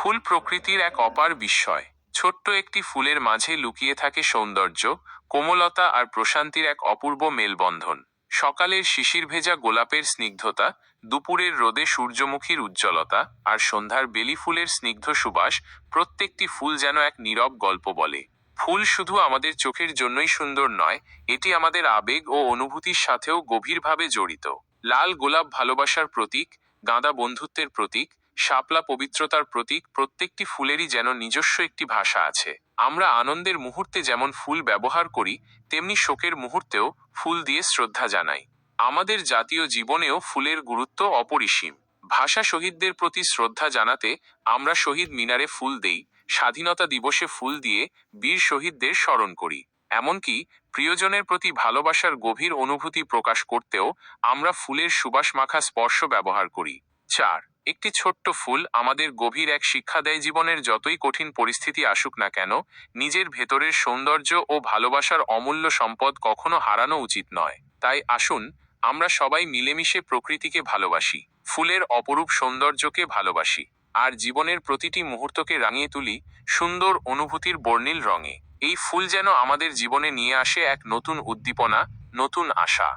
ফুল প্রকৃতির এক অপার বিস্ময়। ছোট্ট একটি ফুলের মাঝে লুকিয়ে থাকে সৌন্দর্য, কোমলতা আর প্রশান্তির এক অপূর্ব মেলবন্ধন। সকালের শিশির ভেজা গোলাপের স্নিগ্ধতা, দুপুরের রোদে সূর্যমুখীর উজ্জ্বলতা আর সন্ধ্যার বেলি ফুলের স্নিগ্ধ সুবাস প্রত্যেকটি ফুল যেন এক নীরব গল্প বলে। ফুল শুধু আমাদের চোখের জন্যই সুন্দর নয়, এটি আমাদের আবেগ ও অনুভূতির সাথেও গভীরভাবে জড়িত। লাল গোলাপ ভালোবাসার প্রতীক, গাঁদা বন্ধুত্বের প্রতীক শাপলা পবিত্রতার প্রতীক, প্রত্যেকটি ফুলেরই যেন নিজস্ব একটি ভাষা আছে। আমরা আনন্দের মুহূর্তে যেমন ফুল ব্যবহার করি, তেমনি শোকের মুহূর্তেও ফুল দিয়ে শ্রদ্ধা জানাই। আমাদের জাতীয় জীবনেও ফুলের গুরুত্ব অপরিসীম। ভাষা শহীদদের প্রতি শ্রদ্ধা জানাতে আমরা শহীদ মিনারে ফুল দেই, স্বাধীনতা দিবসে ফুল দিয়ে বীর শহীদদের স্মরণ করি। এমনকি প্রিয়জনের প্রতি ভালোবাসার গভীর অনুভূতি প্রকাশ করতেও আমরা ফুলের সুবাস মাখা স্পর্শ ব্যবহার করি। চার একটি ছোট্ট ফুল আমাদের গভীর এক শিক্ষা দেয় জীবনের যতই কঠিন পরিস্থিতি আসুক না কেন, নিজের ভেতরের সৌন্দর্য ও ভালোবাসার অমূল্য সম্পদ কখনো হারানো উচিত নয়। তাই আসুন, আমরা সবাই মিলেমিশে প্রকৃতিকে ভালোবাসি, ফুলের অপরূপ সৌন্দর্যকে ভালোবাসি, আর জীবনের প্রতিটি মুহূর্তকে রাঙিয়ে তুলি সুন্দর অনুভূতির বর্ণিল রঙে। এই ফুল যেন আমাদের জীবনে নিয়ে আসে এক নতুন উদ্দীপনা, নতুন আশা।